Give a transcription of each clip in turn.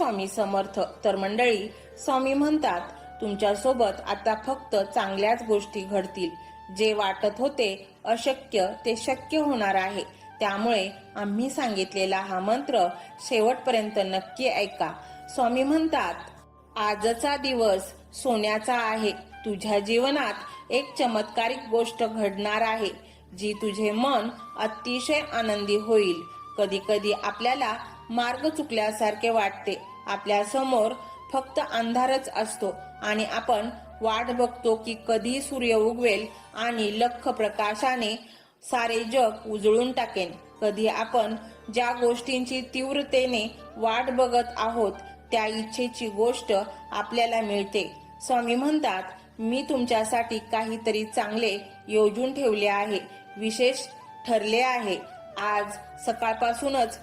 स्वामी समर्थ. तर मंडळी स्वामी म्हणतात तुमच्यासोबत आता फक्त चांगल्याच गोष्टी घडतील. जे वाटत होते अशक्य ते शक्य होणार आहे. त्यामुळे आम्ही सांगितलेला हा मंत्र शेवटपर्यंत नक्की ऐका. स्वामी म्हणतात आजचा दिवस सोन्याचा आहे. तुझ्या जीवनात एक चमत्कारिक गोष्ट घडणार आहे जी तुझे मन अतिशय आनंदी होईल. कधी कधी आपल्याला मार्ग चुकल्यासारखे वाटते. आपल्यासमोर फक्त अंधारच असतो आणि आपण वाट बघतो की कधी सूर्य उगवेल आणि लख प्रकाशाने सारे जग उजळून टाकेन. कधी आपण ज्या गोष्टींची तीव्रतेने वाट बघत आहोत त्या इच्छेची गोष्ट आपल्याला मिळते. स्वामी म्हणतात मी तुमच्यासाठी काहीतरी चांगले योजून ठेवले आहे विशेष ठरले आहे. आज सकाळपासूनच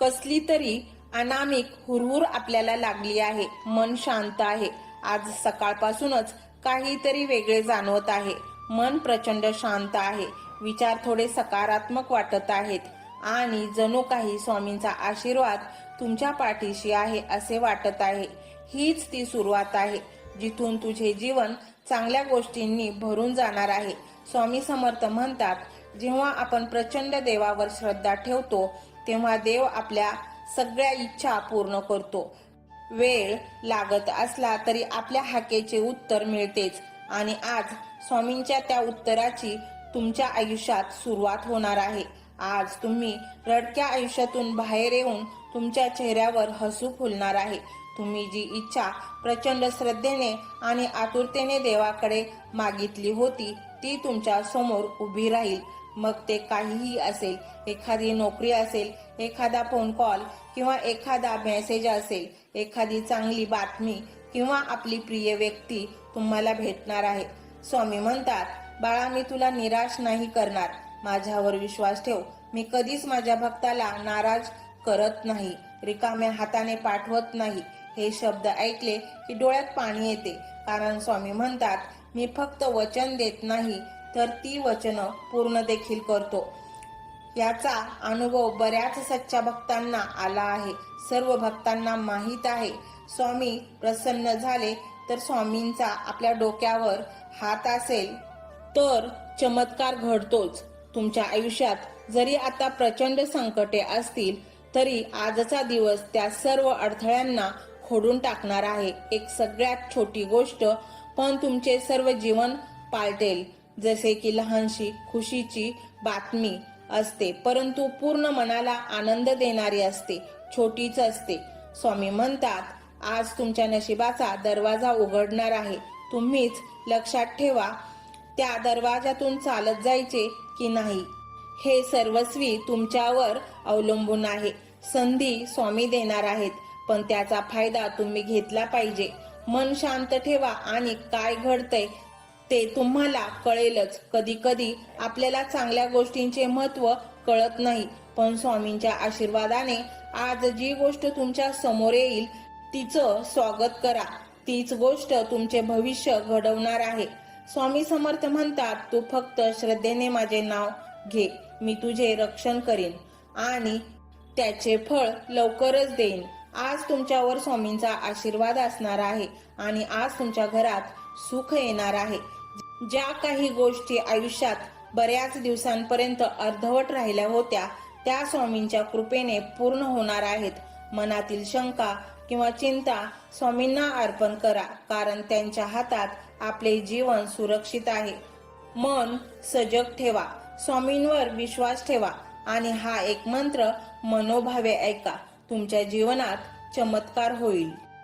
कसली तरी अनामिक हुरहुर आपल्याला लागली आहे. मन शांत आहे. आज सकाळपासूनच काहीतरी वेगळे जाणवत आहे. मन प्रचंड शांत आहे. विचार थोडे सकारात्मक वाटत आहेत. आणि जणू काही स्वामींचा आशीर्वाद तुमच्या पाठीशी आहे असे वाटत आहे. हीच ती सुरुवात आहे. जिथून तुझे जीवन चांगल्या गोष्टींनी भरून जाणार आहे. स्वामी समर्थ म्हणतात जेव्हा आपण प्रचंड देवावर श्रद्धा ठेवतो तेव्हा देव आपल्या सगळ्या इच्छा पूर्ण करतो. वेळ लागत असला तरी आपल्या हाकेचे उत्तर मिळतेच. आणि आज स्वामींच्या त्या उत्तराची तुमच्या आयुष्यात सुरुवात होणार आहे. आज तुम्ही रडक्या आयुष्यातून बाहेर येऊन तुमच्या चेहऱ्यावर हसू फुलणार आहे. तुम्ही जी इच्छा प्रचंड श्रद्धेने आणि आतुरतेने देवाकडे मागितली होती ती तुमच्यासमोर उभी राहील. मग ते काहीही असेल एखादी नोकरी असेल एखादा फोन कॉल किंवा एखादा मेसेज असेल एखादी चांगली बातमी किंवा आपली प्रिय व्यक्ती तुम्हाला भेटणार आहे. स्वामी म्हणतात बाळा मी तुला निराश नाही करणार. माझ्यावर विश्वास ठेव. मी कधीच माझ्या भक्ताला नाराज करत नाही. रिकाम्या हाताने पाठवत नाही. हे शब्द ऐकले की डोळ्यात पाणी येते. कारण स्वामी म्हणतात मी फक्त वचन देत नाही तर ती वचनं पूर्ण देखील करतो. याचा अनुभव बऱ्याच सच्च्या भक्तांना आला आहे. सर्व भक्तांना माहीत आहे. स्वामी प्रसन्न झाले तर स्वामींचा आपल्या डोक्यावर हात असेल तर चमत्कार घडतोच. तुमच्या आयुष्यात जरी आता प्रचंड संकटे असतील तरी आजचा दिवस त्या सर्व अडथळ्यांना खोडून टाकणार आहे. एक सगळ्यात छोटी गोष्ट पण तुमचे सर्व जीवन पालटेल. जसे की लहानशी खुशीची बातमी असते परंतु पूर्ण मनाला आनंद देणारी असते छोटीच असते. स्वामी म्हणतात आज तुमच्या नशिबाचा दरवाजा उघडणार आहे. तुम्हीच लक्षात ठेवा त्या दरवाजातून चालत जायचे की नाही. हे सर्वस्वी तुमच्यावर अवलंबून आहे. संधी स्वामी देणार आहेत पण त्याचा फायदा तुम्ही घेतला पाहिजे. मन शांत ठेवा आणि काय घडतंय ते तुम्हाला कळेलच. कधी कधी आपल्याला चांगल्या गोष्टींचे महत्त्व कळत नाही. पण स्वामींच्या आशीर्वादाने आज जी गोष्ट तुमच्यासमोर येईल तिचं स्वागत करा. तीच गोष्ट तुमचे भविष्य घडवणार आहे. स्वामी समर्थ म्हणतात तू फक्त श्रद्धेने माझे नाव घे. मी तुझे रक्षण करीन आणि त्याचे फळ लवकरच देईन. आज तुमच्यावर स्वामींचा आशीर्वाद असणार आहे आणि आज तुमच्या घरात सुख येणार आहे. ज्या काही गोष्टी आयुष्यात बऱ्याच दिवसांपर्यंत अर्धवट राहिल्या होत्या त्या स्वामींच्या कृपेने पूर्ण होणार आहेत. मनातील शंका किंवा चिंता स्वामींना अर्पण करा कारण त्यांच्या हातात आपले जीवन सुरक्षित आहे. मन सजग ठेवा स्वामींवर विश्वास ठेवा आणि हा एक मंत्र मनोभावे ऐका. तुमच्या जीवनात चमत्कार होईल.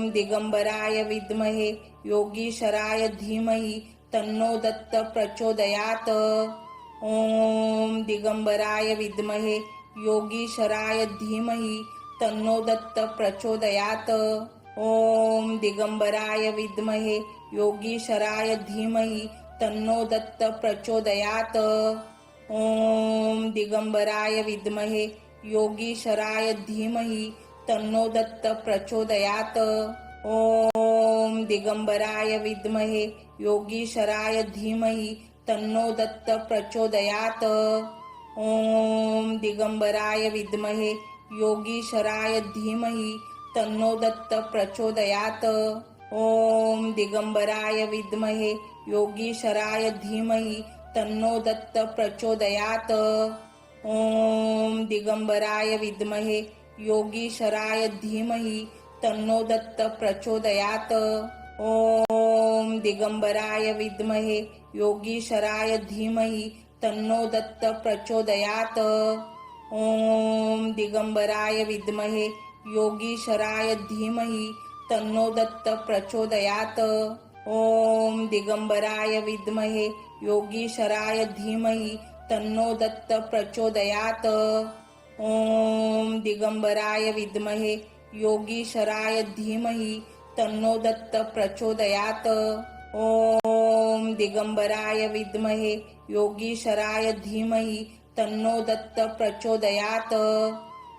ओम दिगंबराय विद्महे योगीशराय धीमहि तन्नो दत्त प्रचोदयात. ओम दिगंबराय विद्महे योगीशराय धीमहि तन्नो दत्त प्रचोदयात. ओम दिगंबराय विद्महे योगीशराय धीमहि तन्नो दत्त प्रचोदयात. ओम दिगंबराय विद्महे योगीशराय धीमहि तन्नो दत्त प्रचोदयात। ओम दिगंबराय विद्महे योगीशराय धीमहि तन्नो दत्त प्रचोदयात। ओम दिगंबराय विद्महे योगीशराय धीमहि तन्नो दत्त प्रचोदयात। ओम दिगंबराय विद्महे योगीशराय धीमहि तन्नो दत्त प्रचोदयात। ओम दिगंबराय विद्महे योगीशराय धीमहि तन्नो दत्त प्रचोदयात। ओम दिगंबराय विद्महे योगीशराय धीमहि तन्नो दत्त प्रचोदयात। ओम दिगंबराय विद्महे योगीशराय धीमहि तन्नो दत्त प्रचोदयात। ओम दिगंबराय विद्महे योगीशराय धीमहि तन्नो दत्त प्रचोदयात। ओम दिगंबराय विद्महे योगीशराय धीमहि तन्नो दत्त प्रचोदयात। ओम दिगंबराय विद्महे योगीशराय धीमहि तन्नो दत्त प्रचोदयात।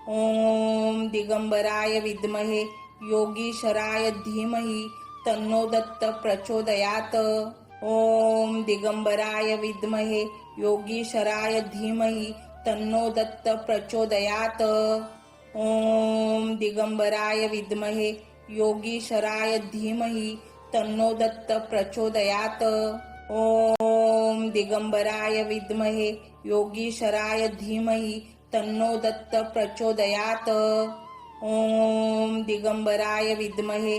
ओम दिगंबराय विद्महे योगीशराय धीमहि तन्नो दत्त प्रचोदयात। ओम दिगंबराय विद्महे योगीशराय धीमहि तन्नो दत्त प्रचोदयात। ओम दिगंबराय विद्महे योगीशराय धीमहि तन्नो दत्त प्रचोदयात। ओम दिगंबराय विद्महे योगीशराय धीमहि तन्नो दत्त प्रचोदयात। ओम दिगंबराय विद्महे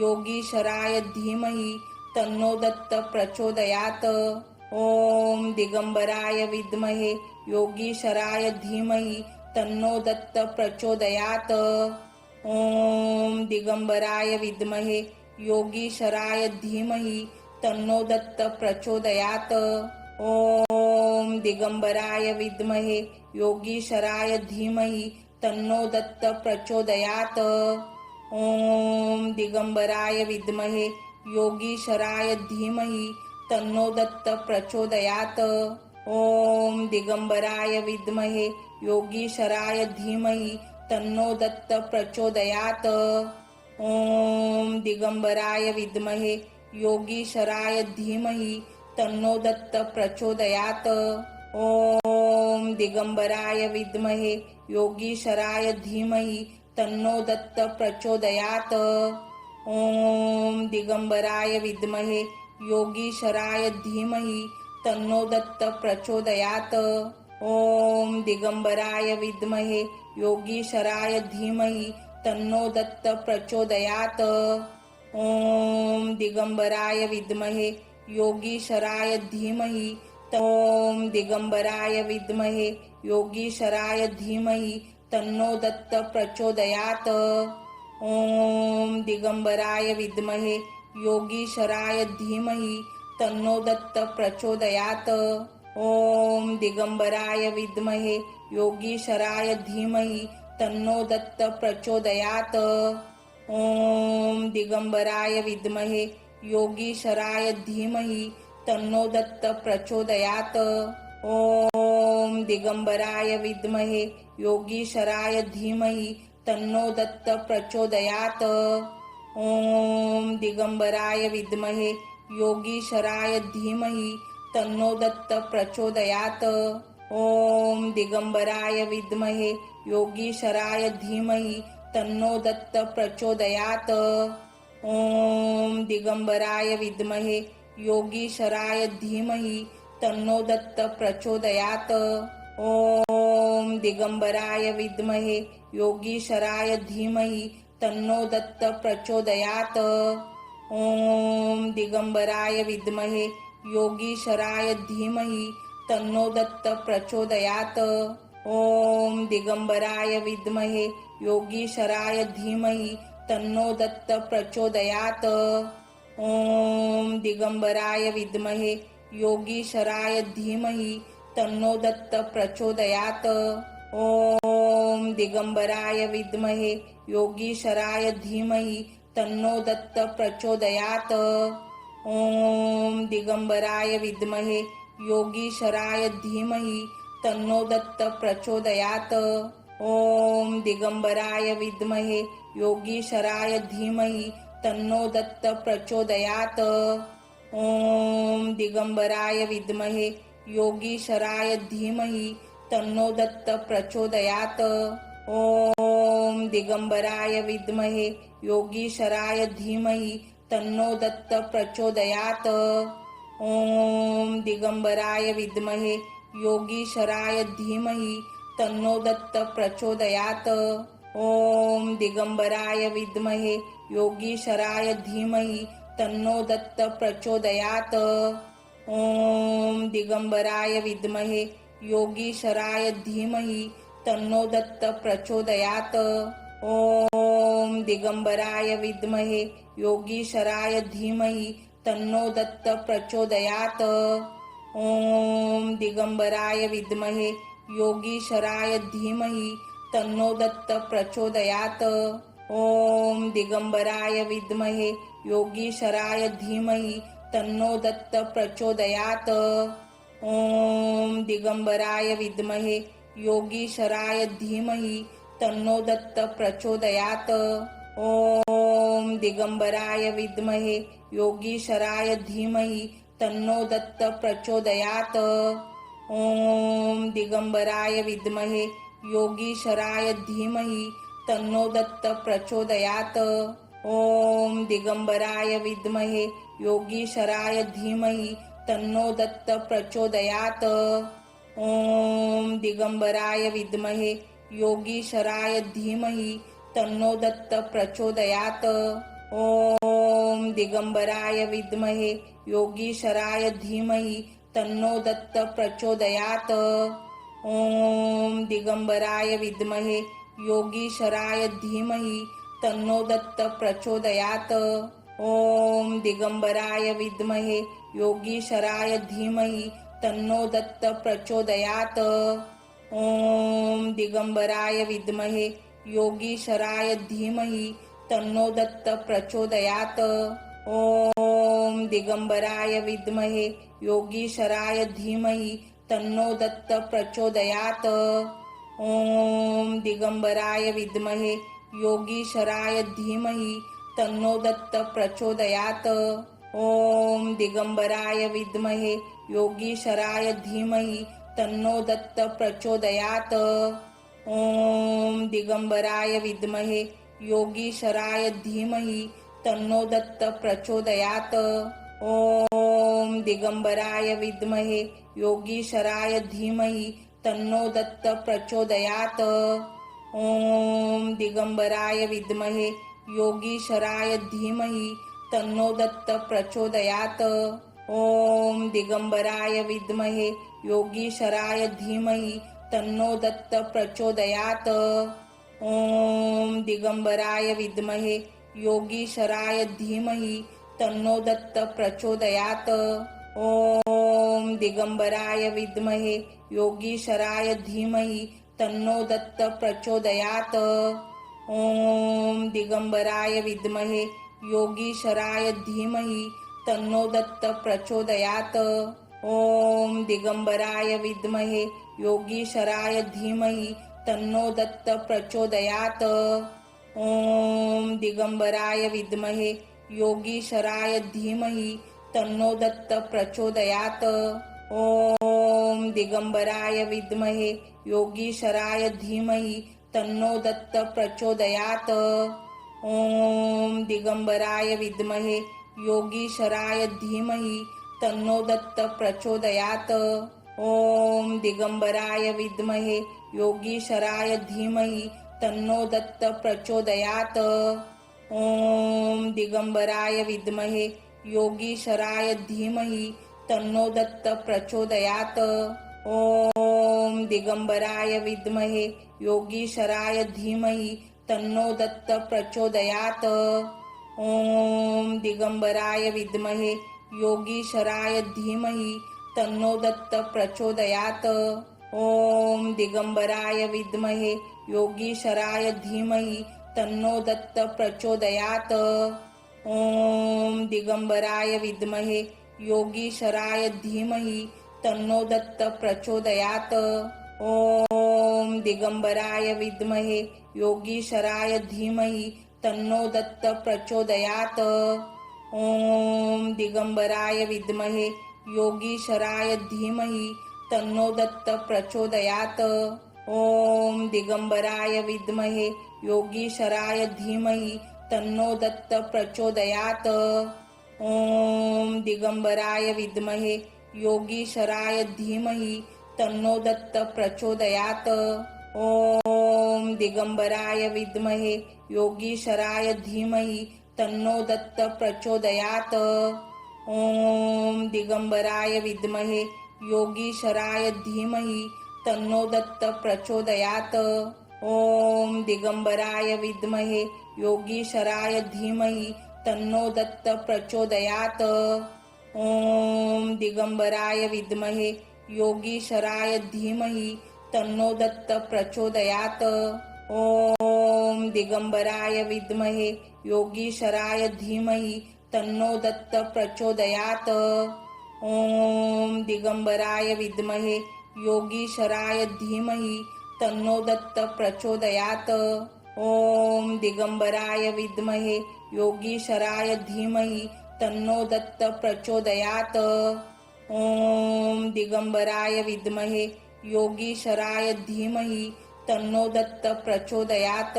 योगीशराय धीमहि तन्नो दत्त प्रचोदयात। ओम दिगंबराय विद्महे योगीशराय धीमहि तन्नो दत्त प्रचोदयात। ओम दिगंबराय विद्महे योगीशराय धीमहि तन्नो दत्त प्रचोदयात। ओम दिगंबराय विद्महे योगीशराय धीमहि तन्नो दत्त प्रचोदयात। ओम दिगंबराय विद्महे योगीशराय धीमहि तन्नो दत्त प्रचोदयात। ओम दिगंबराय विद्महे योगीशराय धीमहि तन्नो दत्त प्रचोदयात। ओम दिगंबराय विद्महे योगीशराय धीमहि तन्नो दत्त प्रचोदयात। ओम दिगंबराय विद्महे योगीशराय धीमहि तन्नो दत्त प्रचोदयात। ओम दिगंबराय विद्महे योगीशराय धीमहि तन्नो दत्त प्रचोदयात। ओम दिगंबराय विद्महे योगीशराय धीमहि तन्नो दत्त प्रचोदयात। ओम दिगंबराय विद्महे योगीशराय धीमहि ओम दिगंबराय विद्महे योगीशराय धीमहि तन्नो दत्त प्रचोदयात। ओम दिगंबराय विद्महे योगीशराय धीमहि तन्नो दत्त प्रचोदयात। ओम दिगंबराय विद्महे योगीशराय धीमहि तन्नो दत्त प्रचोदयात। ओम दिगंबराय विद्महे योगीशराय धीमहि तन्नो दत्त प्रचोदयात। ओम दिगंबराय विद्महे योगीशराय धीमहि तन्नो दत्त प्रचोदयात। ओम दिगंबराय विद्महे योगीशराय धीमहि तन्नो दत्त प्रचोदयात। ओम दिगंबराय विद्महे योगीशराय धीमहि तन्नो दत्त प्रचोदयात। ओम दिगंबराय विद्महे योगीशराय धीमहि तन्नो दत्त प्रचोदयात। ओम दिगंबराय विद्महे योगीशराय धीमहि तन्नो दत्त प्रचोदयात। ओम दिगंबराय विद्महे योगीशराय धीमहि तन्नो दत्त प्रचोदयात। ओम दिगंबराय विद्महे योगीशराय धीमहि तन्नो दत्त प्रचोदयात। ओम दिगंबराय विद्महे योगीशराय धीमहि तन्नो दत्त प्रचोदयात। ओम दिगंबराय विद्महे योगीशराय धीमहि तन्नो दत्त प्रचोदयात। ओम दिगंबराय विद्महे योगीशराय धीमहि तन्नो दत्त प्रचोदयात। ओम दिगंबराय विद्महे योगीशराय धीमहि तन्नो दत्त प्रचोदयात। ओम दिगंबराय विद्महे योगीशराय धीमहि तन्नो दत्त प्रचोदयात। ओम दिगंबराय विद्महे योगीशराय धीमहि तन्नो दत्त प्रचोदयात। ओम दिगंबराय विद्महे योगीशराय धीमहि तन्नो दत्त प्रचोदयात। ओम दिगंबराय विद्महे योगीशराय धीमहि तन्नो दत्त प्रचोदयात। ओम दिगंबराय विद्महे योगीशराय धीमहि तन्नो दत्त प्रचोदयात। ओम दिगंबराय विद्महे योगीशराय धीमहि तन्नो दत्त प्रचोदयात. ओम दिगंबराय विद्महे योगीशराय धीमहि तन्नो दत्त प्रचोदयात. ओम दिगंबराय विद्महे योगीशराय धीमहि तन्नो दत्त प्रचोदयात. ओम दिगंबराय विद्महे योगीशराय धीमहि तन्नो दत्त प्रचोदयात। ओम दिगंबराय विद्महे योगीशराय धीमहि तन्नो दत्त प्रचोदयात। ओम दिगंबराय विद्महे योगीशराय धीमहि तन्नो दत्त प्रचोदयात। ओम दिगंबराय विद्महे योगीशराय धीमहि तन्नो दत्त प्रचोदयात। ओम दिगंबराय विद्महे योगीशराय धीमहि तन्नो दत्त प्रचोदयात। ओम दिगंबराय विद्महे योगीशराय धीमहि तन्नो दत्त प्रचोदयात। ओम दिगंबराय विद्महे योगीशराय धीमहि तन्नो दत्त प्रचोदयात। ओम दिगंबराय विद्महे योगीशराय धीमहि तन्नो दत्त प्रचोदयात। ओम दिगंबराय विद्महे योगीशराय धीमहि तन्नो दत्त प्रचोदयात। ओम दिगंबराय विद्महे योगीशराय धीमहि तन्नो दत्त प्रचोदयात। ओम दिगंबराय विद्महे योगीशराय धीमहि तन्नो दत्त प्रचोदयात। ओम दिगंबराय विद्महे योगीशराय धीमहि तन्नो दत्त प्रचोदयात। ओम दिगंबराय विद्महे योगीशराय धीमहि तन्नो दत्त प्रचोदयात। ओम दिगंबराय विद्महे योगीशराय धीमहि तन्नो दत्त प्रचोदयात। ओम दिगंबराय विद्महे योगीशराय धीमहि तन्नो दत्त प्रचोदयात। ओम दिगंबराय विद्महे योगीशराय धीमहि तन्नो दत्त प्रचोदयात। ओम दिगंबराय विद्महे योगीशराय धीमहि तन्नो दत्त प्रचोदयात। ओम दिगंबराय विद्महे योगीशराय धीमहि तन्नो दत्त प्रचोदयात। ओम दिगंबराय विद्महे योगीशराय धीमहि तन्नो दत्त प्रचोदयात। ओम दिगंबराय विद्महे योगीशराय धीमहि तन्नो दत्त प्रचोदयात। ओम दिगंबराय विद्महे योगीशराय धीमहि तन्नो दत्त प्रचोदयात। ओम दिगंबराय विद्महे योगीशराय धीमहि तन्नो दत्त प्रचोदयात। ओम दिगंबराय विद्महे योगीशराय धीमहि तन्नो दत्त प्रचोदयात। ओम दिगंबराय विद्महे योगीशराय धीमहि तन्नो दत्त प्रचोदयात। ओम दिगंबराय विद्महे योगीशराय धीमहि तन्नो दत्त प्रचोदयात। ओम दिगंबराय विद्महे योगीशराय धीमहि तन्नो दत्त प्रचोदयात। ओम दिगंबराय विद्महे योगीशराय धीमहि तन्नो दत्त प्रचोदयात। ओम दिगंबराय विद्महे योगीशराय धीमहि तन्नो दत्त प्रचोदयात। ओम दिगंबराय विद्महे योगीशराय धीमहि तन्नो दत्त प्रचोदयात। ओम दिगंबराय विद्महे योगीशराय धीमहि तन्नो दत्त प्रचोदयात। ओम दिगंबराय विद्महे योगीशराय धीमहि तन्नो दत्त प्रचोदयात। ओम दिगंबराय विद्महे योगीशराय धीमहि तन्नो दत्त प्रचोदयात। ओम दिगंबराय विद्महे योगीशराय धीमहि तन्नो दत्त प्रचोदयात। ओम दिगंबराय विद्महे योगीशराय धीमहि तन्नो दत्त प्रचोदयात। ओम दिगंबराय विद्महे योगीशराय धीमहि तन्नो दत्त प्रचोदयात। ओम दिगंबराय विद्महे योगीशराय धीमहि तन्नो दत्त प्रचोदयात। ओम दिगंबराय विद्महे योगीशराय धीमहि तन्नो दत्त प्रचोदयात। ओम दिगंबराय विद्महे योगीशराय धीमहि तन्नो दत्त प्रचोदयात। ओम दिगंबराय विद्महे योगीशराय धीमहि तन्नो दत्त प्रचोदयात। ओम दिगंबराय विद्महे योगीशराय धीमहि तन्नो दत्त प्रचोदयात। ओम दिगंबराय विद्महे योगीशराय धीमहि तन्नो दत्त प्रचोदयात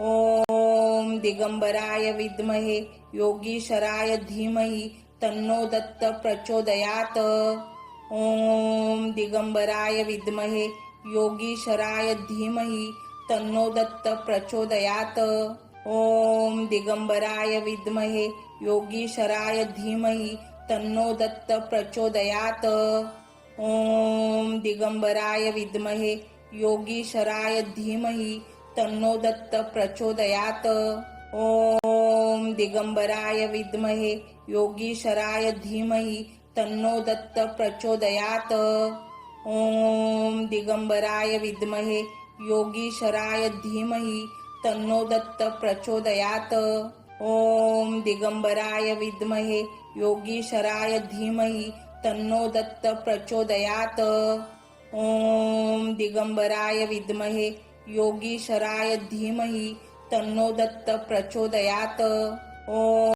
ओम दिगंबराय विद्महे योगीशराय धीमहि तन्नो दत्त प्रचोदयात ओम दिगंबराय विद्महे योगीशराय धीमहि तन्नो दत्त प्रचोदयात ओम दिगंबराय विद्महे योगीशराय धीमहि तन्नो दत्त प्रचोदयात ओम दिगंबराय विद्महे योगीशराय धीमहि तन्नो दत्त प्रचोदयात। ओम दिगंबराय विद्महे योगीशराय धीमहि तन्नो दत्त प्रचोदयात। ओम दिगंबराय विद्महे योगीशराय धीमहि तन्नो दत्त प्रचोदयात। ओम दिगंबराय विद्महे योगीशराय धीमहि तन्नो दत्त प्रचोदयात। ओम दिगंबराय विद्महे योगीशराय धीमहि तन्नो दत्त प्रचोदयात। ओम